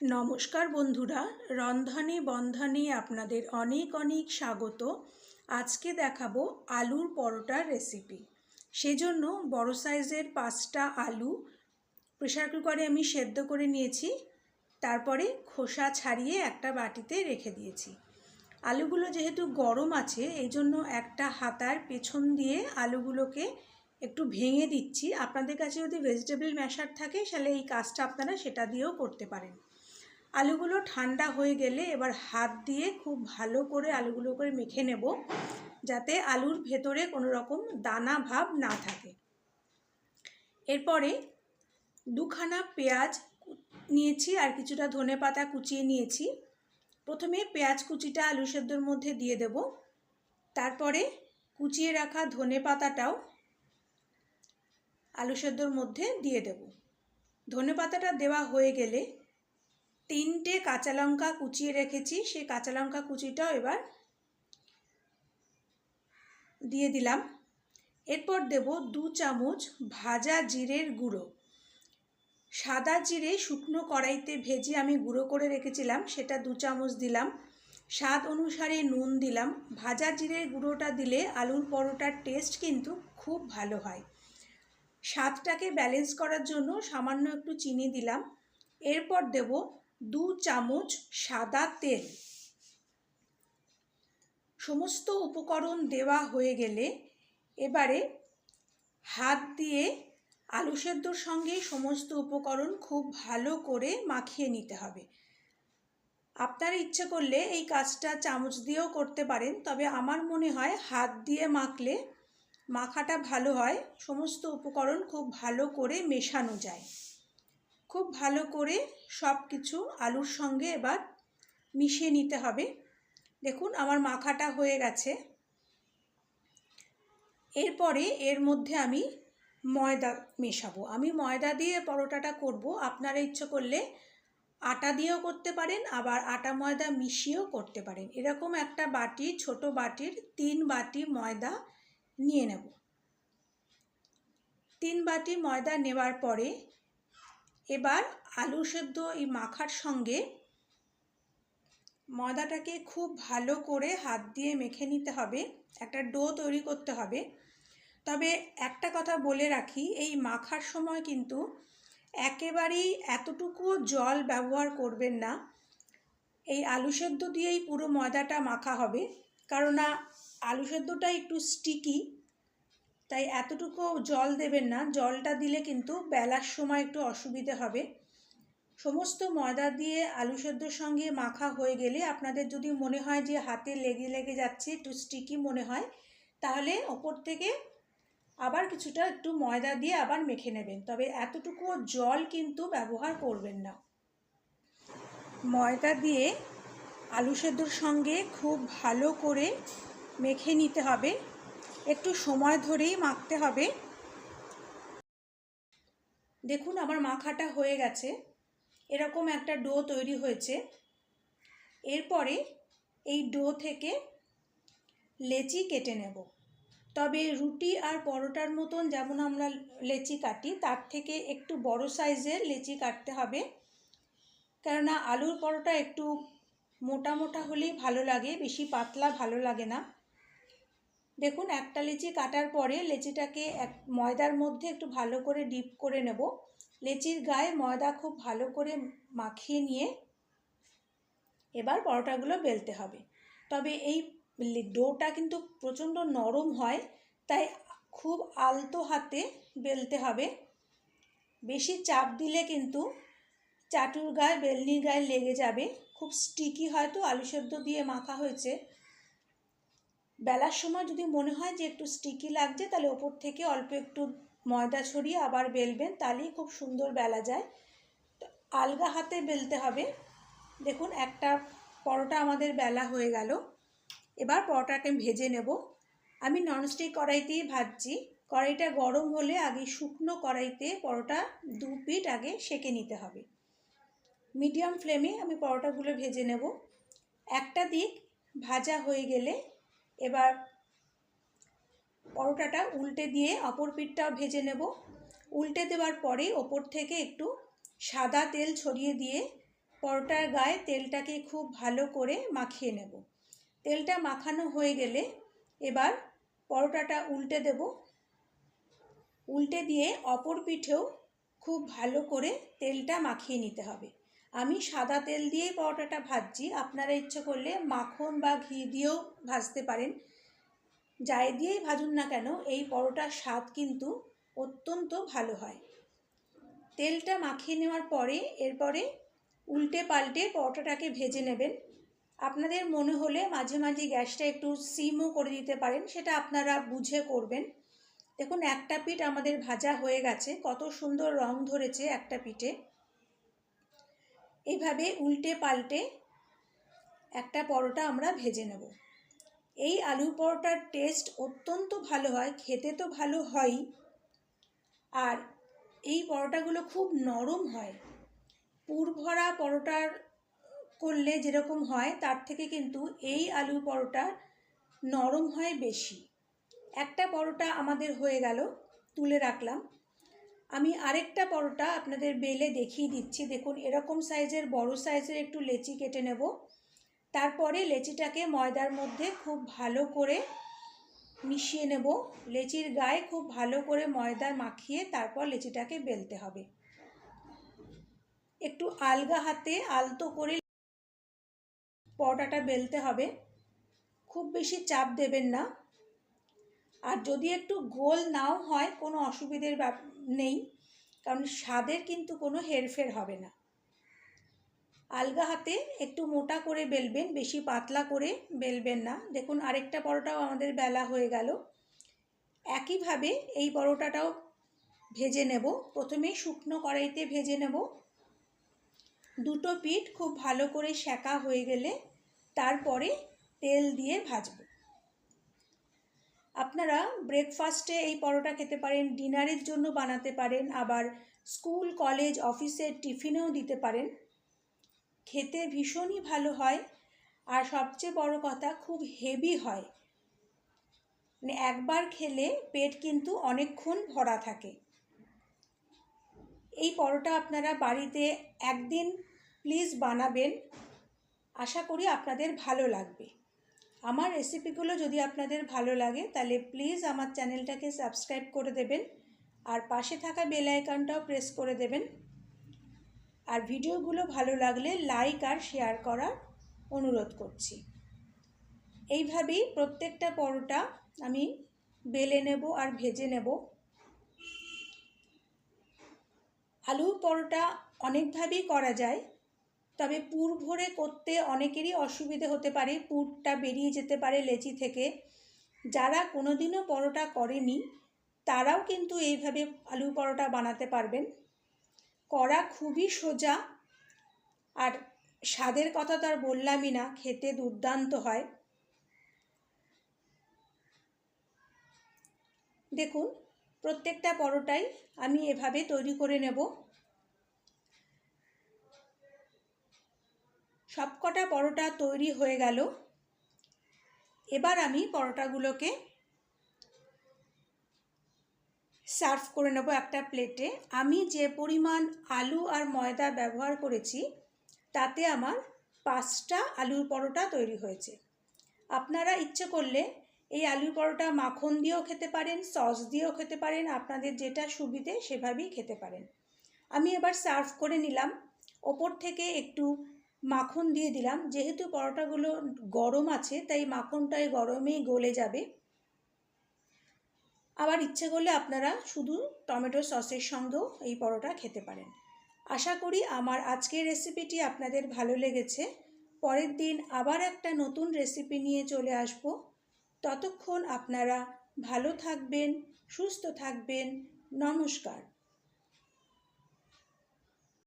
নমস্কার বন্ধুরা, রন্ধনে বন্ধনে আপনাদের অনেক অনেক স্বাগত। আজকে দেখাবো আলুর পরোটার রেসিপি সেজন্য বড় সাইজের পাঁচটা আলু প্রেশার কুকারে আমি সেদ্ধ করে নিয়েছি, তারপরে খোসা ছাড়িয়ে একটা বাটিতে রেখে দিয়েছি। আলুগুলো যেহেতু গরম আছে এই জন্য একটা হাতার পেছন দিয়ে আলুগুলোকে একটু ভেঙে দিচ্ছি। আপনাদের কাছে যদি ভেজিটেবল ম্যাশার থাকে, তাহলে এই কাজটা আপনারা সেটা দিয়েও করতে পারেন। আলুগুলো ঠান্ডা হয়ে গেলে এবার হাত দিয়ে খুব ভালো করে আলুগুলো করে মেখে নেব, যাতে আলুর ভেতরে কোনো রকম দানা ভাব না থাকে। এরপরে দুখানা পেঁয়াজ নিয়েছি আর কিছুটা ধনে পাতা কুচিয়ে নিয়েছি। প্রথমে পেঁয়াজ কুচিটা আলু সেদ্ধর মধ্যে দিয়ে দেব, তারপরে কুচিয়ে রাখা ধনে পাতাটাও আলু সেদ্ধর মধ্যে দিয়ে দেব। ধনে পাতাটা দেওয়া হয়ে গেলে তিনটে কাঁচা লঙ্কা কুচিয়ে রেখেছি, সেই কাঁচা লঙ্কা কুচিটাও এবার দিয়ে দিলাম। এরপর দেব দু চামচ ভাজা জিরের গুঁড়ো। সাদা জিরে শুকনো কড়াইতে ভেজে আমি গুঁড়ো করে রেখেছিলাম, সেটা দু চামচ দিলাম। স্বাদ অনুসারে নুন দিলাম। ভাজা জিরের গুঁড়োটা দিলে আলুর পরোটার টেস্ট কিন্তু খুব ভালো হয়। স্বাদটাকে ব্যালেন্স করার জন্য সামান্য একটু চিনি দিলাম। এরপর দেব দু চামচ সাদা তেল। সমস্ত উপকরণ দেওয়া হয়ে গেলে এবারে হাত দিয়ে আলু সেদ্ধর সঙ্গে সমস্ত উপকরণ খুব ভালো করে মাখিয়ে নিতে হবে। আপনারা ইচ্ছে করলে এই কাজটা চামচ দিয়েও করতে পারেন, তবে আমার মনে হয় হাত দিয়ে মাখলে মাখাটা ভালো হয়। সমস্ত উপকরণ খুব ভালো করে মেশানো যায়। খুব ভালো করে সব কিছু আলুর সঙ্গে এবার মিশিয়ে নিতে হবে। দেখুন, আমার মাখাটা হয়ে গেছে। এরপরে এর মধ্যে আমি ময়দা মেশাবো। আমি ময়দা দিয়ে পরোটাটা করব। আপনারা ইচ্ছে করলে আটা দিয়েও করতে পারেন, আবার আটা ময়দা মিশিয়েও করতে পারেন। এরকম একটা বাটি, ছোট বাটির তিন বাটি ময়দা নিয়ে নেব। তিন বাটি ময়দা নেওয়ার পরে এবার আলু সেদ্ধ এই মাখার সঙ্গে ময়দাটাকে খুব ভালো করে হাত দিয়ে মেখে নিতে হবে, একটা ডো তৈরি করতে হবে। তবে একটা কথা বলে রাখি, এই মাখার সময় কিন্তু একেবারেই এতটুকু জল ব্যবহার করবেন না। এই আলু সেদ্ধ দিয়েই পুরো ময়দাটা মাখা হবে কারণ আলু সেদ্ধটা একটু স্টিকি তাই এতটুকু জল দেবেন না। জলটা দিলে কিন্তু বেলার সময় একটু অসুবিধে হবে। সমস্ত ময়দা দিয়ে আলু সেদ্ধর সঙ্গে মাখা হয়ে গেলে আপনাদের যদি মনে হয় যে হাতে লেগে লেগে যাচ্ছে, একটু স্টিকি মনে হয়, তাহলে ওপর থেকে আবার কিছুটা একটু ময়দা দিয়ে আবার মেখে নেবেন। তবে এতটুকু জল কিন্তু ব্যবহার করবেন না। ময়দা দিয়ে আলু সেদ্ধর সঙ্গে খুব ভালো করে মেখে নিতে হবে। একটু সময় ধরেই মাখতে হবে। দেখুন, আমার মাখাটা হয়ে গেছে। এরকম একটা ডো তৈরি হয়েছে। এরপরে এই ডো থেকে লেচি কেটে নেব। তবে রুটি আর পরোটার মতন যেমন আমরা লেচি কাটি, তার থেকে একটু বড় সাইজের লেচি কাটতে হবে। কেননা আলুর পরোটা একটু মোটা মোটা হলেই ভালো লাগে, বেশি পাতলা ভালো লাগে না। দেখুন, একটা লেচি কাটার পরে লেচিটাকে এক, ময়দার মধ্যে একটু ভালো করে ডিপ করে নেব। লেচির গায়ে ময়দা খুব ভালো করে মাখিয়ে নিয়ে এবার পরোটাগুলো বেলতে হবে। তবে এই ডোটা কিন্তু প্রচণ্ড নরম হয়, তাই খুব আলতো হাতে বেলতে হবে। বেশি চাপ দিলে কিন্তু চাটুর গায়ে, বেলনির গায়ে লেগে যাবে। খুব স্টিকি হয়তো, আলু সেদ্ধ দিয়ে মাখা হয়েছে। বেলার সময় যদি মনে হয় যে একটু স্টিকি লাগছে, তাহলে ওপর থেকে অল্প একটু ময়দা ছড়িয়ে আবার বেলবেন, তাহলেই খুব সুন্দর বেলা যায়। আলগা হাতে বেলতে হবে। দেখুন, একটা পরোটা আমাদের বেলা হয়ে গেল। এবার পরোটাকে ভেজে নেব। আমি ননস্টিক কড়াইতেই ভাজছি। কড়াইটা গরম হলে আগে শুকনো কড়াইতে পরোটা দু পিট আগে সেকে নিতে হবে। মিডিয়াম ফ্লেমে আমি পরোটাগুলো ভেজে নেব। একটা দিক ভাজা হয়ে গেলে এবার পরোটাটা উল্টে দিয়ে অপর পিঠটাও ভেজে নেব। উল্টে দেওয়ার পরে ওপর থেকে একটু সাদা তেল ছড়িয়ে দিয়ে পরোটার গায়ে তেলটাকে খুব ভালো করে মাখিয়ে নেব। তেলটা মাখানো হয়ে গেলে এবার পরোটাটা উল্টে দেব। উল্টে দিয়ে অপর পিঠেও খুব ভালো করে তেলটা মাখিয়ে নিতে হবে। আমি সাদা তেল দিয়েই পরোটাটা ভাজছি। আপনারা ইচ্ছে করলে মাখন বা ঘি দিয়েও ভাজতে পারেন। যাই দিয়েই ভাজুন না কেন, এই পরোটার স্বাদ কিন্তু অত্যন্ত ভালো হয়। তেলটা মাখিয়ে নেওয়ার পরে এরপরে উল্টে পাল্টে পরোটাটাকে ভেজে নেবেন। আপনাদের মনে হলে মাঝে মাঝে গ্যাসটা একটু সিমও করে দিতে পারেন, সেটা আপনারা বুঝে করবেন। দেখুন, একটা পিঠ আমাদের ভাজা হয়ে গেছে। কত সুন্দর রং ধরেছে একটা পিঠে। এইভাবে উল্টে পাল্টে একটা পরোটা আমরা ভেজে নেব। এই আলু পরোটার টেস্ট অত্যন্ত ভালো হয়, খেতে তো ভালো হয়ই। আর এই পরোটাগুলো খুব নরম হয়। পুর ভরা পরোটার করলে যেরকম হয়, তার থেকে কিন্তু এই আলু পরোটা নরম হয় বেশি। একটা পরোটা আমাদের হয়ে গেল, তুলে রাখলাম। আমি আরেকটা পরোটা আপনাদের বেলে দেখিয়ে দিচ্ছি। দেখুন, এরকম সাইজের, বড় সাইজের একটু লেচি কেটে নেব। তারপরে লেচিটাকে ময়দার মধ্যে খুব ভালো করে মিশিয়ে নেব। লেচির গায়ে খুব ভালো করে ময়দা মাখিয়ে তারপর লেচিটাকে বেলতে হবে। একটু আলগা হাতে আলতো করে পরোটাটা বেলতে হবে। খুব বেশি চাপ দেবেন না। আর যদি একটু গোল নাও হয়, কোনো অসুবিধের ব্যাপ, নেই। কারণ স্বাদের কিন্তু কোনো হেরফের হবে না। আলগা হাতে একটু মোটা করে বেলবেন, বেশি পাতলা করে বেলবেন না। দেখুন, আরেকটা পরোটাও আমাদের বেলা হয়ে গেল। একইভাবে এই পরোটাটাও ভেজে নেব। প্রথমেই শুকনো কড়াইতে ভেজে নেব। দুটো পিঠ খুব ভালো করে সেকা হয়ে গেলে তারপরে তেল দিয়ে ভাজব। আপনারা ব্রেকফাস্টে এই পরোটা খেতে পারেন ডিনারের জন্য বানাতে পারেন, আবার স্কুল কলেজ অফিসের টিফিনেও দিতে পারেন। খেতে ভীষণই ভালো হয় আর সবচেয়ে বড় কথা, খুব হেভি হয়। মানে একবার খেলে পেট কিন্তু অনেকক্ষণ ভরা থাকে। এই পরোটা আপনারা বাড়িতে একদিন প্লিজ বানাবেন। আশা করি আপনাদের ভালো লাগবে। আমার রেসিপিগুলো যদি আপনাদের ভালো লাগে, তাহলে প্লিজ আমার চ্যানেলটাকে সাবস্ক্রাইব করে দেবেন। আর পাশে থাকা বেল আইকনটাও প্রেস করে দেবেন। আর ভিডিওগুলো ভালো লাগলে লাইক আর শেয়ার করার অনুরোধ করছি। এইভাবেই প্রত্যেকটা পরোটা আমি বেলে নেব আর ভেজে নেব। আলু পরোটা অনেকভাবেই করা যায়। তবে পুর ভরে করতে অনেকেরই অসুবিধে হতে পারে। পুরটা বেরিয়ে যেতে পারে লেচি থেকে। যারা কোনোদিনও পরোটা করেনি, তারাও কিন্তু এইভাবে আলু পরোটা বানাতে পারবেন। করা খুবই সোজা। আর স্বাদের কথা তো আর বললামই না, খেতে দুর্দান্ত হয়। দেখুন, প্রত্যেকটা পরোটাই আমি এভাবে তৈরি করে নেব। সবকটা পরোটা তৈরি হয়ে গেল। এবার আমি পরোটাগুলোকে সার্ভ করে নেব একটা প্লেটে। আমি যে পরিমাণ আলু আর ময়দা ব্যবহার করেছি, তাতে আমার পাঁচটা আলুর পরোটা তৈরি হয়েছে। আপনারা ইচ্ছে করলে এই আলুর পরোটা মাখন দিয়েও খেতে পারেন, সস দিয়েও খেতে পারেন, আপনাদের যেটা সুবিধে সেভাবেই খেতে পারেন। আমি এবার সার্ভ করে নিলাম। ওপর থেকে একটু মাখন দিয়ে দিলাম। যেহেতু পরোটাগুলো গরম আছে, তাই মাখনটাই গরমেই গলে যাবে। আবার ইচ্ছে করলে আপনারা শুধু টমেটো সসের সঙ্গেও এই পরোটা খেতে পারেন। আশা করি আমার আজকের রেসিপিটি আপনাদের ভালো লেগেছে। পরের দিন আবার একটা নতুন রেসিপি নিয়ে চলে আসব। ততক্ষণ আপনারা ভালো থাকবেন, সুস্থ থাকবেন। নমস্কার।